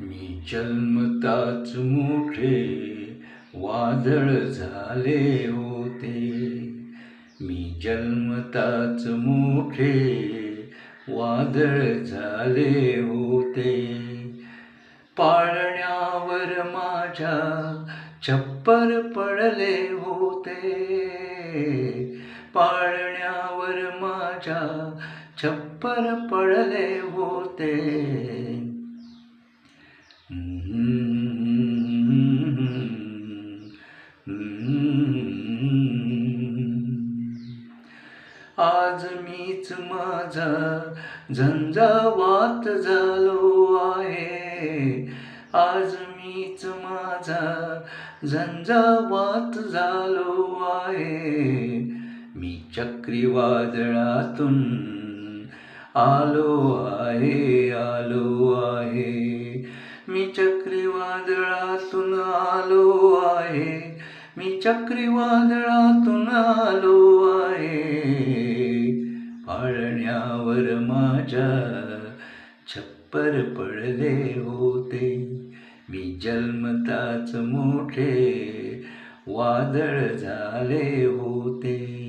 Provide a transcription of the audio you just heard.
मी जन्मताच मोठे वादळ झाले होते. मी जन्मताच मोठे वादळ झाले होते. पाळण्यावर माझ्या छप्पर पडले होते. पाळण्यावर माझ्या छप्पर पडले होते. आज मीच माझा झंझावात झालो आहे. आज मीच माझा झंझावात झालो आहे. मी चक्रीवादळातून आलो आहे. आलो आहे मी चक्रीवादळातून आलो आहे. मी चक्रीवादळातून आलो आहे. पाळण्यावर माझ्या छप्पर पडले होते. मी जन्मताच मोठे वादळ झाले होते.